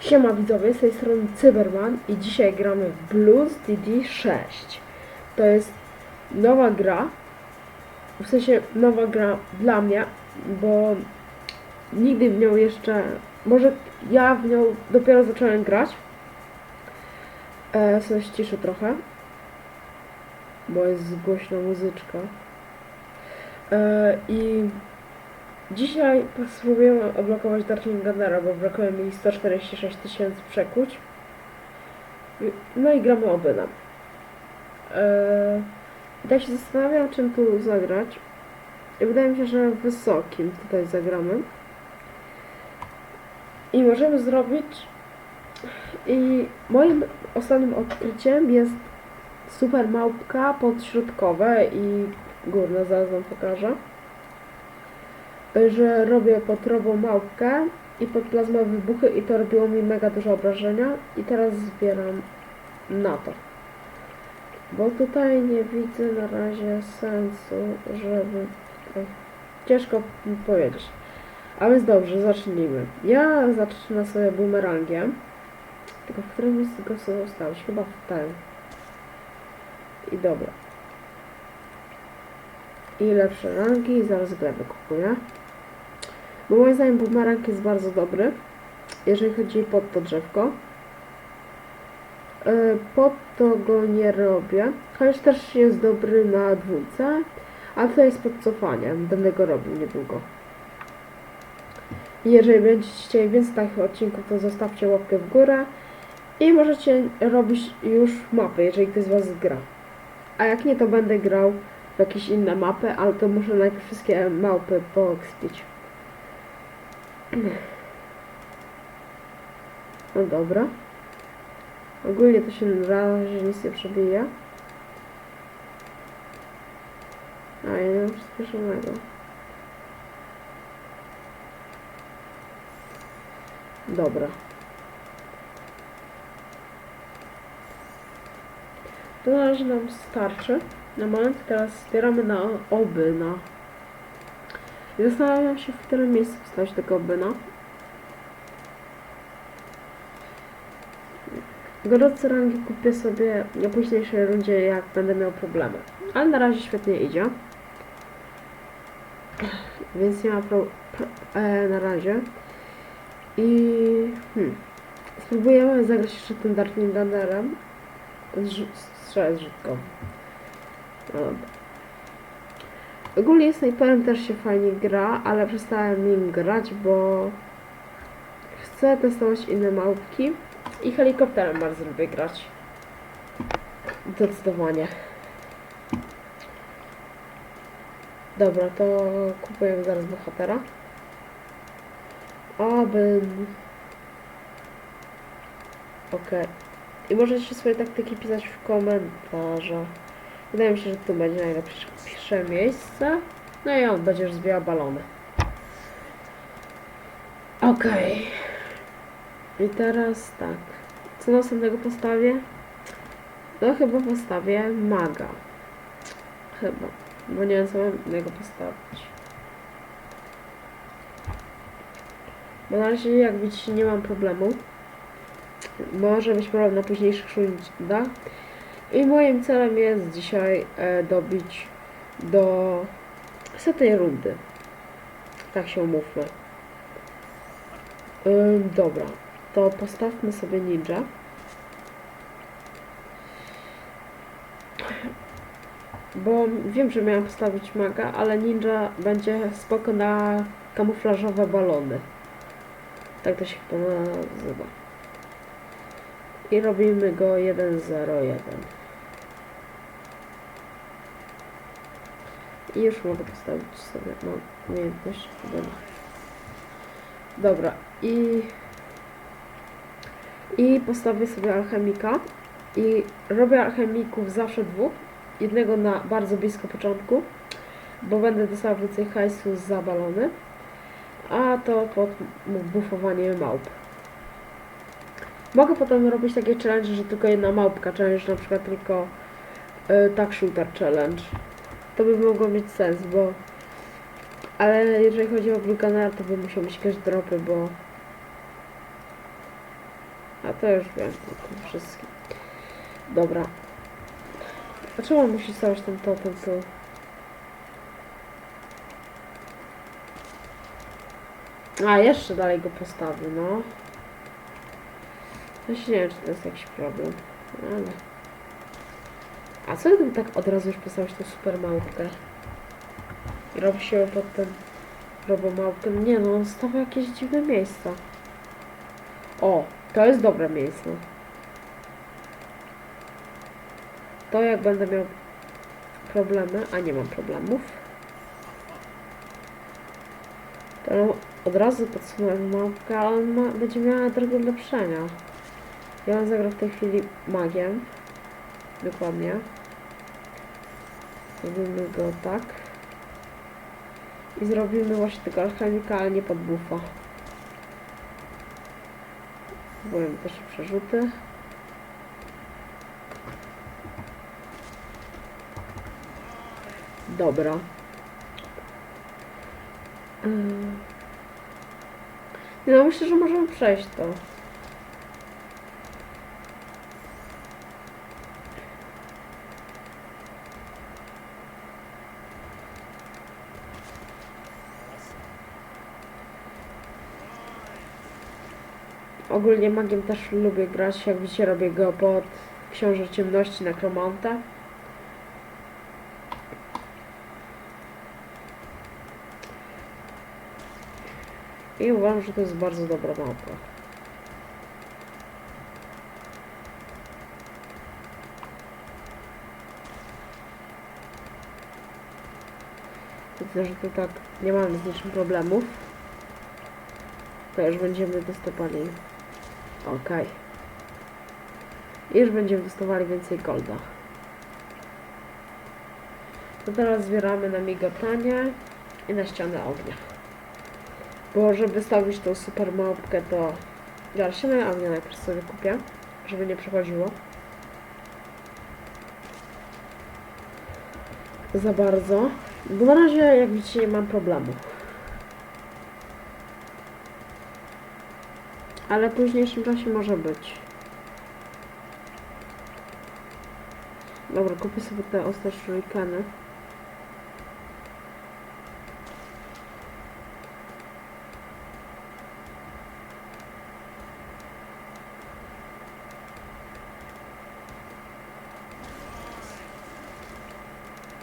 Siema widzowie, z tej strony Cyberman i dzisiaj gramy w Blues DD6. To jest nowa gra, w sensie nowa gra dla mnie, bo nigdy w nią jeszcze, może ja w nią dopiero zacząłem grać. E, sobie ściszę trochę, bo jest głośna muzyczka. E, I Dzisiaj spróbujemy odblokować Darkling Gunnera, bo brakuje mi 146 tysięcy przekuć. No i gramy obyna. Eee, tak się zastanawiam, czym tu zagrać. I wydaje mi się, że wysokim tutaj zagramy. I możemy zrobić... I moim ostatnim odkryciem jest super małpka podśrodkowe i górne, zaraz wam pokażę że robię potrową małpkę i pod plazmowe wybuchy i to robiło mi mega dużo obrażenia i teraz zbieram na to. Bo tutaj nie widzę na razie sensu, żeby... Ciężko powiedzieć. A więc dobrze, zacznijmy. Ja zacznę sobie bumerangiem. Tylko w którym miejscu go sobie ustawić? Chyba w ten. I dobra. I lepsze rangi zaraz glebę kupuję. Bo moim zdaniem bumerang jest bardzo dobry, jeżeli chodzi pod to drzewko. Yy, Pod to go nie robię, chociaż też jest dobry na dwójce, a to jest pod cofaniem, będę go robił niedługo. Jeżeli będziecie chcieli więcej takich odcinków, to zostawcie łapkę w górę i możecie robić już mapy, jeżeli ktoś z Was gra. A jak nie, to będę grał w jakieś inne mapy, ale to muszę najpierw wszystkie małpy poekspić. No dobra. Ogólnie to się na razie nic nie przebija. A ja nie mam przyspieszonego. Dobra. To na razie nam starczy. Na moment teraz zbieramy na obyna. I zastanawiam się, w którym miejscu wstać tego obyna. Gorące rangi kupię sobie na późniejszej rundzie, jak będę miał problemy. Ale na razie świetnie idzie. Więc nie ma pro, pro, e, na razie. I hmm, spróbujemy zagrać jeszcze tym Darkling Gunnerem. Strzelec rzutkowy. No dobra. Ogólnie snajperem też się fajnie gra, ale przestałem nim grać, bo chcę testować inne małpki i helikopterem bardzo lubię grać. Zdecydowanie. Dobra, to kupuję zaraz bohatera. Abym... Okej. I możecie swoje taktyki pisać w komentarzach. Wydaje mi się, że tu będzie najlepsze miejsce. No i on będzie już zbierał balony. Okej. I teraz tak. Co następnego postawię? No chyba postawię maga. Chyba. Bo nie wiem co mam innego postawić. Bo na razie jak widzicie nie mam problemu. Może być problem na późniejszych rundach. I moim celem jest dzisiaj e, dobić do setnej rundy. Tak się umówmy. Dobra, to postawmy sobie ninja. Bo wiem, że miałem postawić maga, ale ninja będzie spoko na kamuflażowe balony. Tak to się chyba nazywa. I robimy go 1-0-1. I już mogę postawić sobie no, umiejętność. Dobra. Dobra. I i postawię sobie alchemika. I robię alchemików zawsze dwóch. Jednego na bardzo blisko początku, bo będę dostała więcej hajsu za balony. A to pod bufowanie małp. Mogę potem robić takie challenge, że tylko jedna małpka challenge, na przykład tylko y, tak shooter challenge. To by mogło mieć sens, bo ale jeżeli chodzi o Canal, to by musiał mieć jakieś dropy, bo A to już wiem o tym wszystkim. Dobra. A czemu on musi stawiać ten totem tu? A, jeszcze dalej go postawię, no. Właśnie nie wiem, czy to jest jakiś problem. Ale... A co gdyby tak od razu już postawić tą super małpkę? I robi się potem robomałpkę. Nie no, on stawia jakieś dziwne miejsca. O, to jest dobre miejsce. To jak będę miał problemy, a nie mam problemów, to od razu podsunę małpkę, ale on ma, będzie miała drogę ulepszenia. Ja bym zagrał w tej chwili magiem. Dokładnie. Zrobimy go tak. I zrobimy właśnie tego alchemika, ale nie pod bufa. Byłem też przerzuty. Dobra. Nie No myślę, że możemy przejść to. Ogólnie magiem też lubię grać, jak widzicie robię go pod Książę Ciemności na Kromanta. I uważam, że to jest bardzo dobra małpa. Widzę, że to tak nie mamy z niczym problemów. To już będziemy dostawali. Okej. I Już będziemy dostawali więcej golda. To teraz zbieramy na migotanie i na ścianę ognia. Bo żeby stawić tą super małpkę, to ja ścianę ognia najpierw sobie kupię, żeby nie przechodziło. Za bardzo. Bo na razie, jak widzicie, nie mam problemu. Ale w późniejszym czasie może być. Dobra, kupię sobie te ostre shurikeny.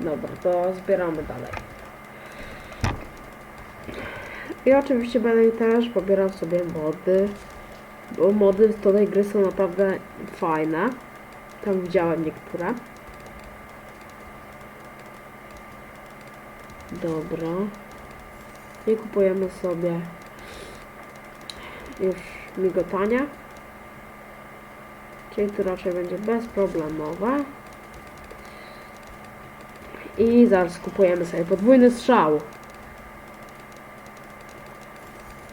Dobra, to zbieramy dalej. I oczywiście będę też pobierał sobie mody, bo mody z tej gry są naprawdę fajne. Tam widziałem niektóre. Dobra. I kupujemy sobie już migotania. Czyli tu raczej będzie bezproblemowe. I zaraz kupujemy sobie podwójny strzał.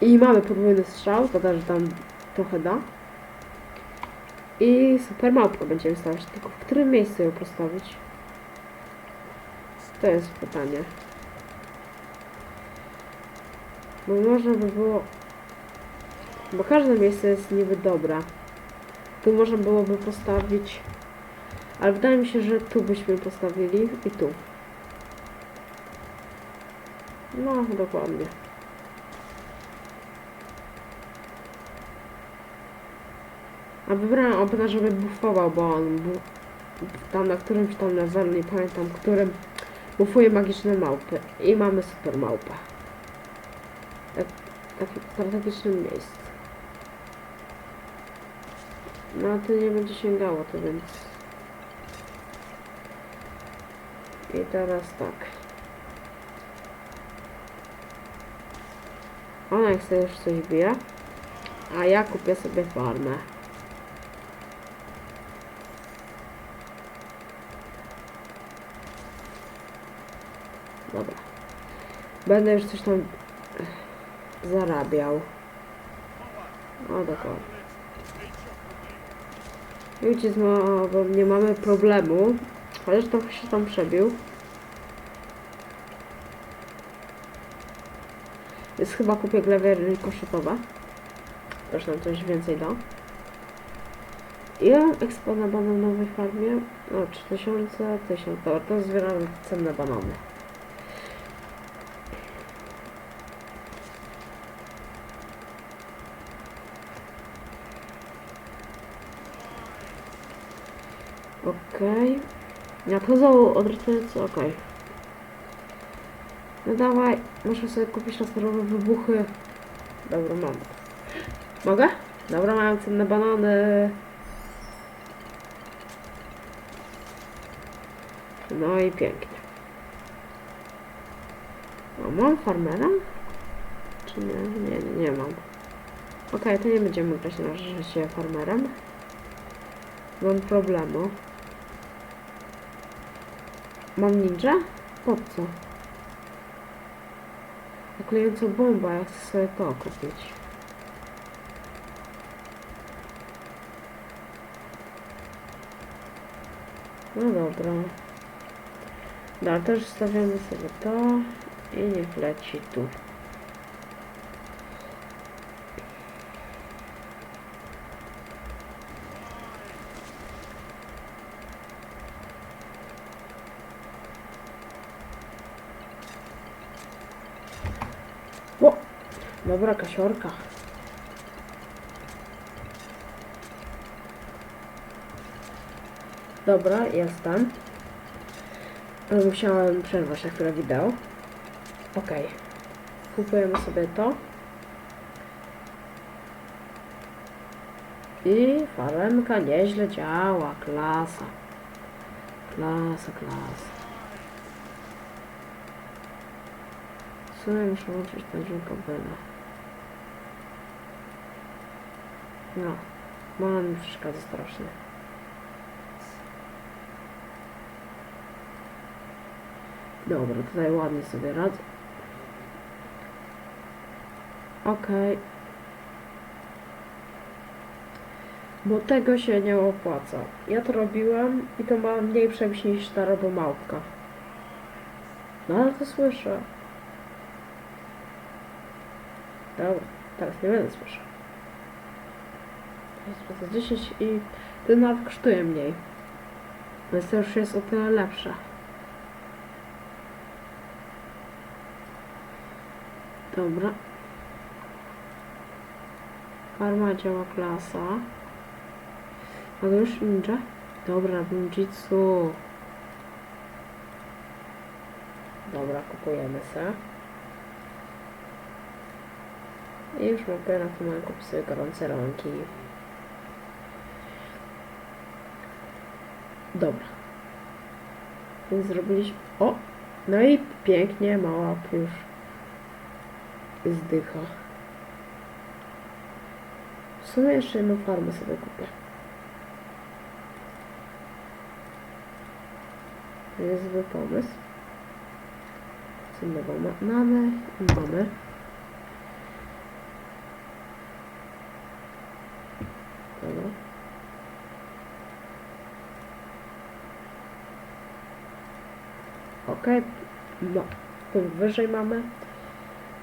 I mamy podwójny strzał, to też tam trochę da. I super małpkę będziemy stawiać, tylko w którym miejscu ją postawić? To jest pytanie. Bo można by było... Bo każde miejsce jest niby dobra. Tu można byłoby postawić... Ale wydaje mi się, że tu byśmy postawili i tu. No, dokładnie. A wybrałem opena, żeby buffował, bo on bu tam na którymś tam levelu, nie pamiętam którym, bufuje magiczne małpy. I mamy super małpę. Tak, takim strategicznym miejscu. No to nie będzie sięgało to więc. I teraz tak. Ona chce już coś bije. A ja kupię sobie farmę. Dobra. Będę już coś tam zarabiał. O, dokładnie. Widzicie, znowu nie mamy problemu. Chociaż trochę się tam przebił. Więc chyba kupię glewery koszetowe. Też nam coś więcej da. Ile mam expo na bananowej farmie? O, 3000, 1000. To, to zbieram cenne banany. Okej. Nadchodzą odwracający, okej. No dawaj, muszę sobie kupić laserowe wybuchy. Dobra, mam. Mogę? Dobra, mam cenne banany. No i pięknie. A mam farmera? Czy nie? Nie, nie, mam. Okej, to nie będziemy grać na życie farmerem. Mam problemu. Mam ninja? Po co? Naklejąca bomba, ja chcę sobie to kupić. No dobra. Dobra, też stawiamy sobie to i niech leci tu. O! Dobra, kasiorka. Dobra, jestem. Musiałem przerwać na chwilę wideo. Okej. Kupujemy sobie to. I faremka nieźle działa. Klasa. Klasa, klasa. W sumie muszę włączyć ten dźwiękowynę. No. Bo on mi przeszkadza strasznie. Dobra, tutaj ładnie sobie radzę. Okej. Bo tego się nie opłaca. Ja to robiłem i to ma mniej przemyśl niż ta robomałpka. No ale to słyszę. Dobra, teraz nie będę słyszał. Za 10 i ten nawet kosztuje mniej. Więc to już jest o tyle lepsze. Dobra. Farma działa klasa. Mogę już ninja? Dobra, ninjitsu. Dobra, kupujemy se. I już mogę na tym kupić sobie gorące rąki. Dobra. Więc zrobiliśmy... O! No i pięknie, mała już zdycha. W sumie jeszcze jedną farmę sobie kupię. Niezły pomysł. Co ma- mamy? Mamy. Dobra. Okej. No. Punkt wyżej mamy.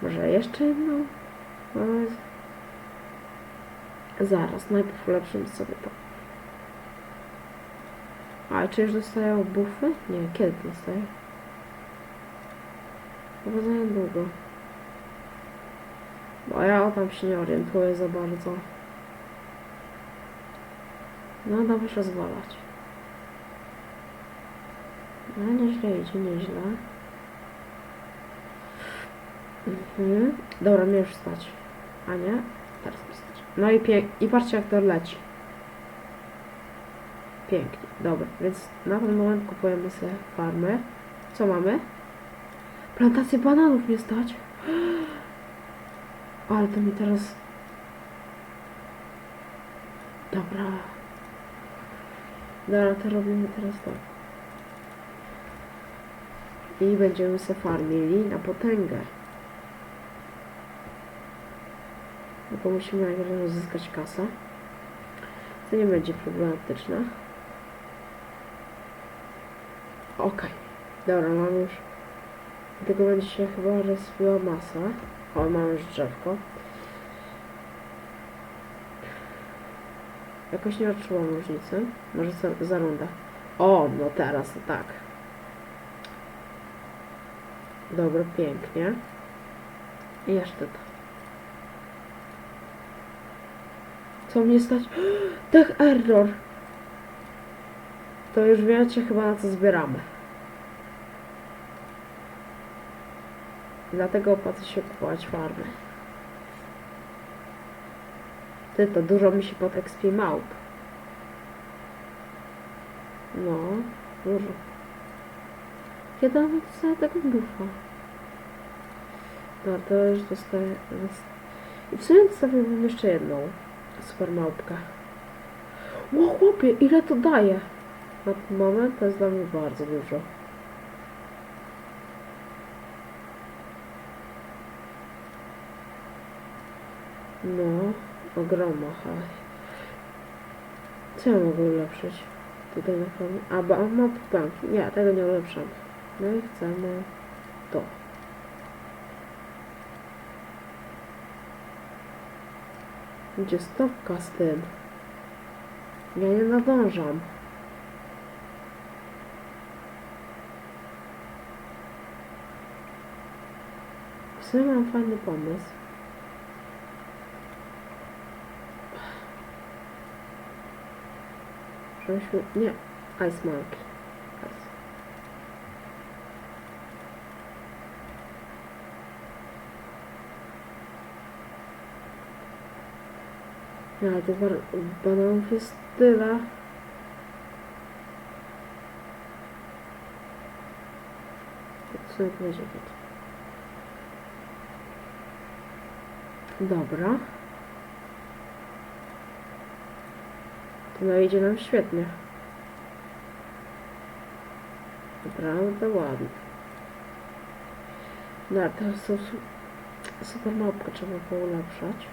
Może jeszcze jedną? Mamy. Zaraz, najpierw ulepszymy sobie to. A czy już dostają bufy? Nie, kiedy dostają? Chyba za niedługo. Bo ja tam się nie orientuję za bardzo. No, dawaj rozwalać. No, nieźle idzie, nieźle. Mhm. Dobra, mnie już stać. A nie? Teraz stać. No i, pie- i patrzcie jak to leci. Pięknie. Dobra, więc na ten moment kupujemy sobie farmę. Co mamy? Plantację bananów nie stać. Ale to mi teraz... Dobra. Dobra, to robimy teraz tak. I będziemy se farmili na potęgę. No bo musimy najpierw uzyskać kasę. To nie będzie problematyczne. Okej. Dobra, mam już... Tego będzie się chyba rozwiła masa. O, mam już drzewko. Jakoś nie odczułam różnicy. Może za, za rundę. O, no teraz tak. Dobra, pięknie. I jeszcze to. Co mnie stać? Tech error. To już wiecie chyba na co zbieramy. Dlatego opłaca się kupować farmy. Ty, to dużo mi się pod XP małp. No, dużo. Kiedy on dostaje tego bufa? No, to już dostaję... I w sumie dostawiłbym jeszcze jedną super małpkę. O chłopie, ile to daje? Na ten moment to jest dla mnie bardzo dużo. No, ogromna, haj. Co ja mogę ulepszyć? Tutaj na pewno. A, on ma. Nie, tego nie ulepszam. No i chcemy to. Gdzie stopka z tym? Ja nie nadążam. W sumie mam fajny pomysł. Żebyśmy... Nie. Ice Monkey. Ice. Ale tych bananów jest tyle. To sobie będzie. Dobra. To no idzie nam świetnie. Naprawdę ładnie. No, teraz są su- super małpkę trzeba poulepszać.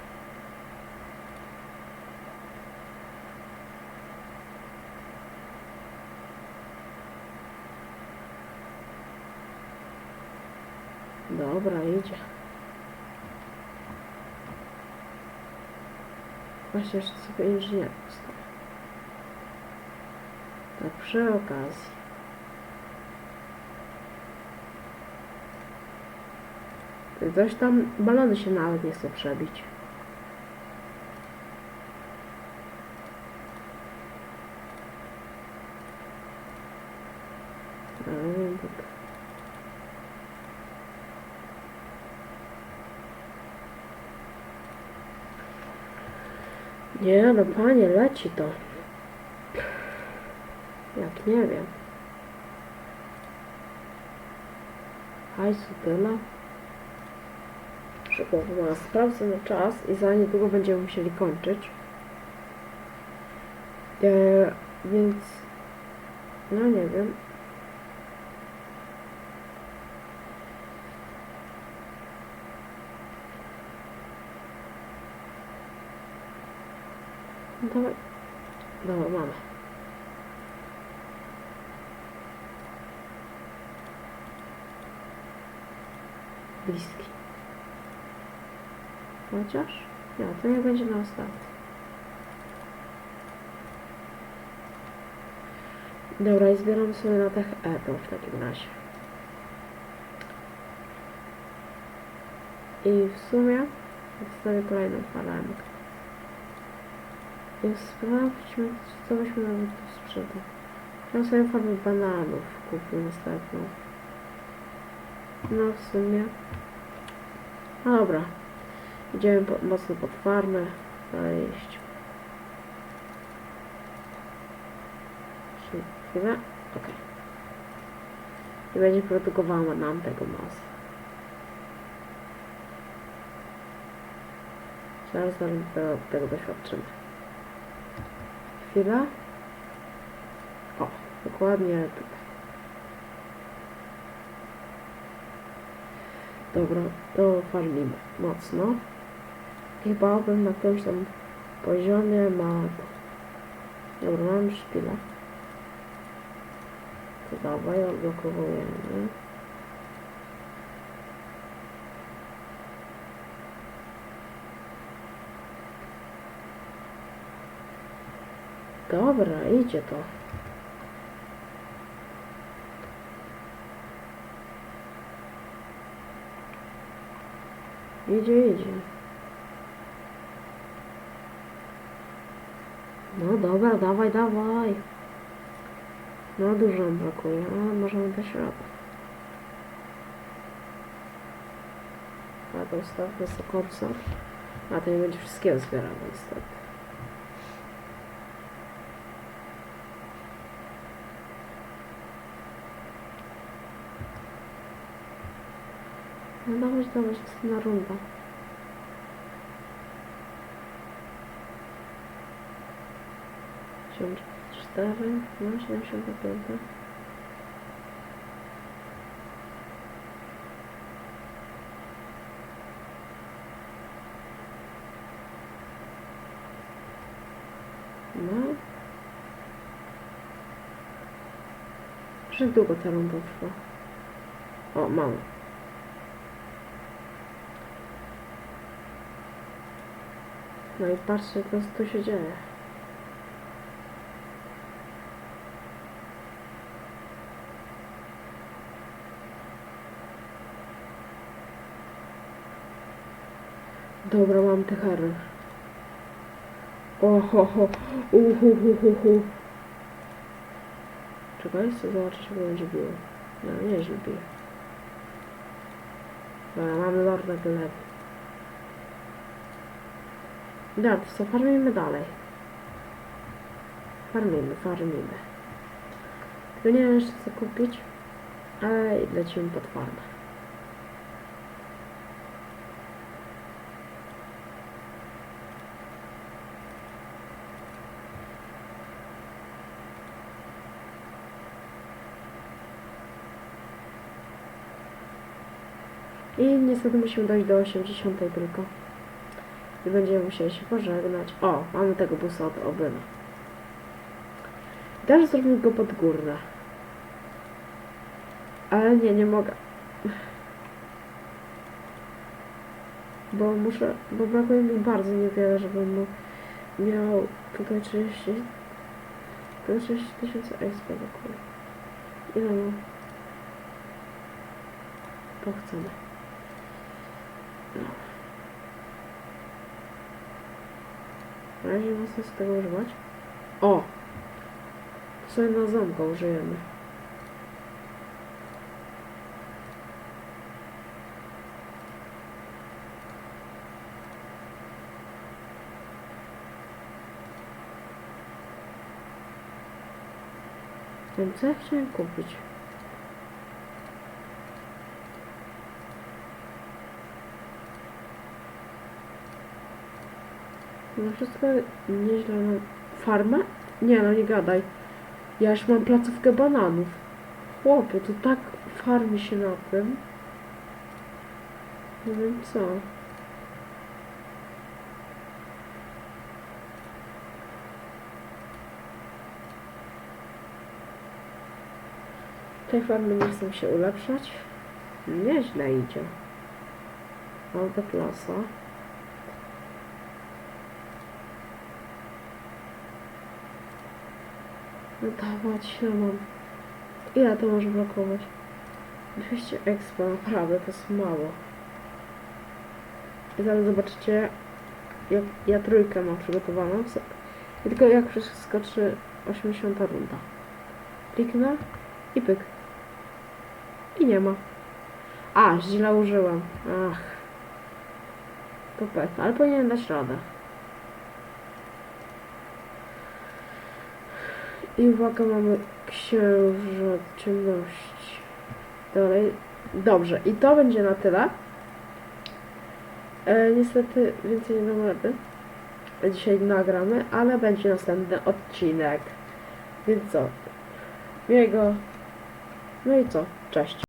Dobra, idzie. Właśnie jeszcze sobie inżynier postawię. Tak przy okazji. Coś tam, balony się nawet nie chcą przebić. Ale tak. Nie no panie, leci to. Jak nie wiem. Hajsu tyle. Szybko chyba sprawdzę na czas i za niedługo będziemy musieli kończyć. E, więc no nie wiem. Dawaj. Dobra, mamy. Bliski. Chociaż? Nie, to nie będzie na ostatni. Dobra, i zbieram sobie na tech Apple w takim razie. I w sumie zostawię kolejną falemkę. Sprawdźmy, co byśmy nawet tu sprzedał. Ja sobie farmę bananów kupię następną. No w sumie. Dobra. Idziemy po, mocno pod farmę. Wejść. Jeszcze Chwilę. Ok. I będzie produkowała nam tego masę. Zaraz do tego, tego doświadczymy. Chwila. O, dokładnie tutaj. Dobra, to farmimy mocno. Chyba bym na którymś tam poziomie ma... Dobra, mam szpilę. To dawaj, odblokowujemy. Dobra, idzie to. Idzie, idzie. No dobra, dawaj, dawaj. No dużo nam brakuje, ale możemy dać radę. A to ustawmy korsa. A to nie będzie wszystkiego zbierane niestety. Dawać, dawać, następna runda. Cztery, no siedemdziesiąt pięć. No. Że długo ta runda trwa? O, mam. No i patrzcie, co tu się dzieje. Dobra, mam te hery. Oho, ho, uhu, hu, hu, hu. Czekaj, chcę zobaczyć, jak będzie biło. No, nieźle bije. Dobra, lordę gleby. Dobra, co, farmimy dalej. Farmimy, farmimy. Tylko nie wiem jeszcze co kupić, ale lecimy pod farmę. I niestety musimy dojść do 80 tylko. I będziemy musieli się pożegnać. O, mamy tego busa od obyna. Też zrobimy go pod górne. Ale nie, nie mogę. Bo muszę, bo brakuje mi bardzo niewiele, żebym mu miał tutaj 30 to 30 tysięcy brakuje. Ile mam? To chcemy. No. Na razie nie z tego używać. O! To sobie na zamka użyjemy. Wiem, co ja chciałem kupić. No wszystko nieźle mam. Farmę? Nie no, nie gadaj. Ja już mam placówkę bananów. Chłopie, to tak farmi się na tym. Nie wiem co. Tej farmy nie chcę się ulepszać. Nieźle idzie. Auto klasa. Dawać, ja mam. Ile to może blokować? 200 expa, naprawdę, to jest mało. I zaraz zobaczycie, jak ja trójkę mam przygotowaną. I tylko jak przeskoczy 80 runda. Kliknę i pyk. I nie ma. A, źle użyłam. Ach. To pech, ale powinien dać radę. I uwaga, mamy księża ciemności. Dalej. Dobrze, i to będzie na tyle. E, niestety więcej nie dam rady. Dzisiaj nagramy, ale będzie następny odcinek. Więc co? Miłego. No i co? Cześć.